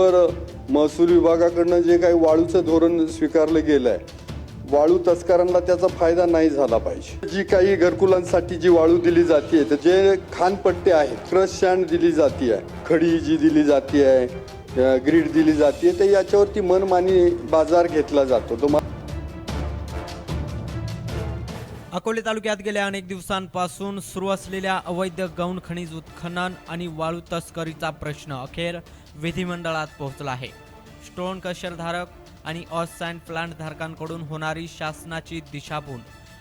तर महसूल विभागाकडनं जे काही वाळूचं धोरण स्वीकारलं गेलं आहे वाळू तस्करांना त्याचा फायदा नाही झाला पाहिजे. जी काही घरकुलांसाठी जी वाळू दिली जाते तर जे खानपट्टे आहेत क्रश सँड दिली जाते आहे खडी जी दिली जाते आहे ग्रीड दिली जाते तर याच्यावरती मनमानी बाजार घेतला जातो. तो अकोले तालुक्यात गेल्या अनेक दिवसांपासून सुरू असलेल्या अवैध गौण खनिज उत्खनन आणि वाळू तस्करीचा प्रश्न अखेर विधिमंडळात पोहोचला आहे. स्टोन कशरधारक आणि ऑसॅन्ड प्लांट धारकांकडून होणारी शासनाची दिशाभूल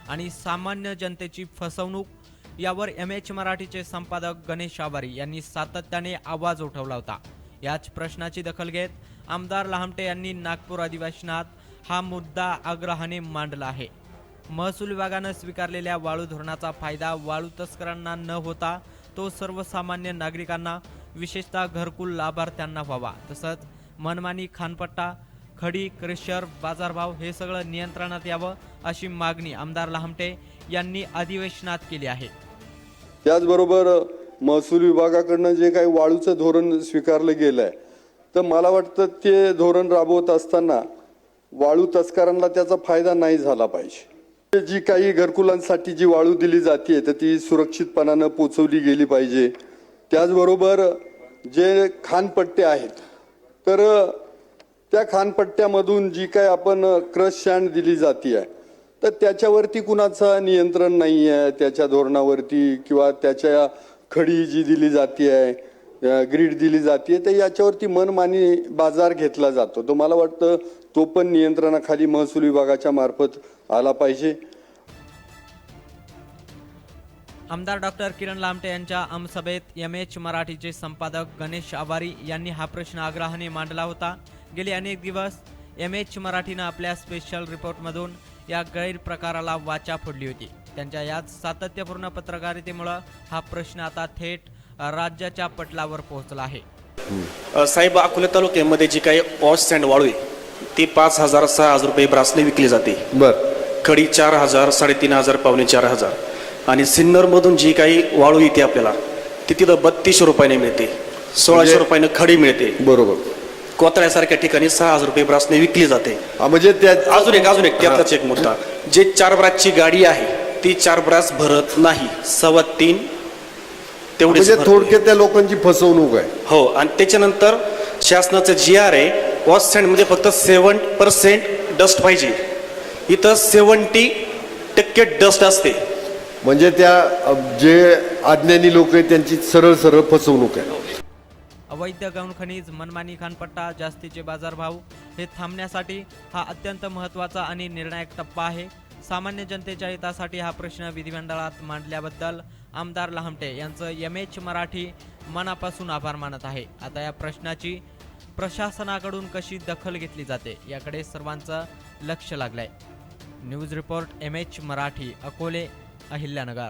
आणि सामान्य जनतेची फसवणूक यावर एम एच मराठीचे संपादक गणेश आवारी यांनी सातत्याने आवाज उठवला होता. याच प्रश्नाची दखल घेत आमदार लहामटे यांनी नागपूर अधिवेशनात हा मुद्दा आग्रहाने मांडला आहे. महसूल विभागानं स्वीकारलेल्या वाळू धोरणाचा फायदा वाळू तस्करांना न होता तो सर्वसामान्य नागरिकांना विशेषतः घरकुल लाभार्थ्यांना व्हावा. तसंच मनमानी खानपट्टा खडी क्रेशर बाजारभाव हे सगळं नियंत्रणात यावं अशी मागणी आमदार लहामटे यांनी अधिवेशनात केली आहे. त्याचबरोबर महसूल विभागाकडनं जे काही वाळूचं धोरण स्वीकारलं गेलं आहे तर मला वाटतं ते धोरण राबवत असताना वाळू तस्करांना त्याचा फायदा नाही झाला पाहिजे. जी काही घरकुलांसाठी जी वाळू दिली जाते तर ती सुरक्षितपणानं पोचवली गेली पाहिजे. त्याचबरोबर जे खानपट्टे आहेत तर त्या खानपट्ट्यामधून जी काय आपण क्रश सँड दिली जाते आहे तर त्याच्यावरती कुणाचं नियंत्रण नाही आहे त्याच्या धोरणावरती किंवा त्याच्या खडी जी दिली जाते आहे ग्रीड दिली जाते तर याच्यावरती मनमानी बाजार घेतला जातो. तर मला वाटतं तो पण नियंत्रणाखाली महसूल विभागाच्या मार्फत आला पाहिजे. आमदार डॉक्टर किरण लामटे यांच्या आमसभेत एम एच मराठीचे संपादक गणेश आवारी यांनी हा प्रश्न आग्रहाने मांडला होता. गेले अनेक दिवस एम एच मराठीनं आपल्या स्पेशल रिपोर्टमधून या गैरप्रकाराला वाचा फोडली होती. त्यांच्या याच सातत्यपूर्ण पत्रकारितेमुळं हा प्रश्न आता थेट राज्याच्या पटलावर पोहोचला आहे. साहेब अकोले तालुक्यामध्ये जी काही पॉश सँड वाळू आहे ती पाच हजार सहा हजार रुपये ब्रासने विकली जाते. बर. खडी चार हजार साडेतीन हजार पावणे चार हजार. आणि सिन्नरमधून जी काही वाळू येते आपल्याला ती तिथं बत्तीसशे रुपयाने मिळते. सोळाशे म्हणजे- रुपयाने खडी मिळते. बरोबर. कोतळ्यासारख्या ठिकाणी सहा हजार रुपये ब्रासने विकली जाते. म्हणजे त्या अजून एक अजून एक त्यातलाच एक मुद्दा. जे चार ब्रासची गाडी आहे ती चार ब्रास भरत नाही. सव्वा तीन तेवढीच म्हणजे. थोडक्यात त्या लोकांची फसवणूक आहे. हो आणि त्याच्यानंतर शासनाचं जी आर आहे वॉश सँडमध्ये फक्त सेवन पर्सेंट डस्ट पाहिजे. इथं सेवन्टी टक्के डस्ट असते. म्हणजे त्या जे अज्ञानी लोक आहेत त्यांची सरळ सरळ फसवणूक आहे. अवैध गौण खनिज मनमानी खानपट्टा जास्तीचे बाजारभाव हे थांबण्यासाठी हा अत्यंत महत्त्वाचा आणि निर्णायक टप्पा आहे. सामान्य जनतेच्या हितासाठी हा प्रश्न विधिमंडळात मांडल्याबद्दल आमदार लहामटे यांचं एम एच मराठी मनापासून आभार मानत आहे. आता या प्रश्नाची प्रशासनाकडून कशी दखल घेतली जाते याकडे सर्वांचं लक्ष लागलंय. News report M H Marathi Akole Ahilyanagar.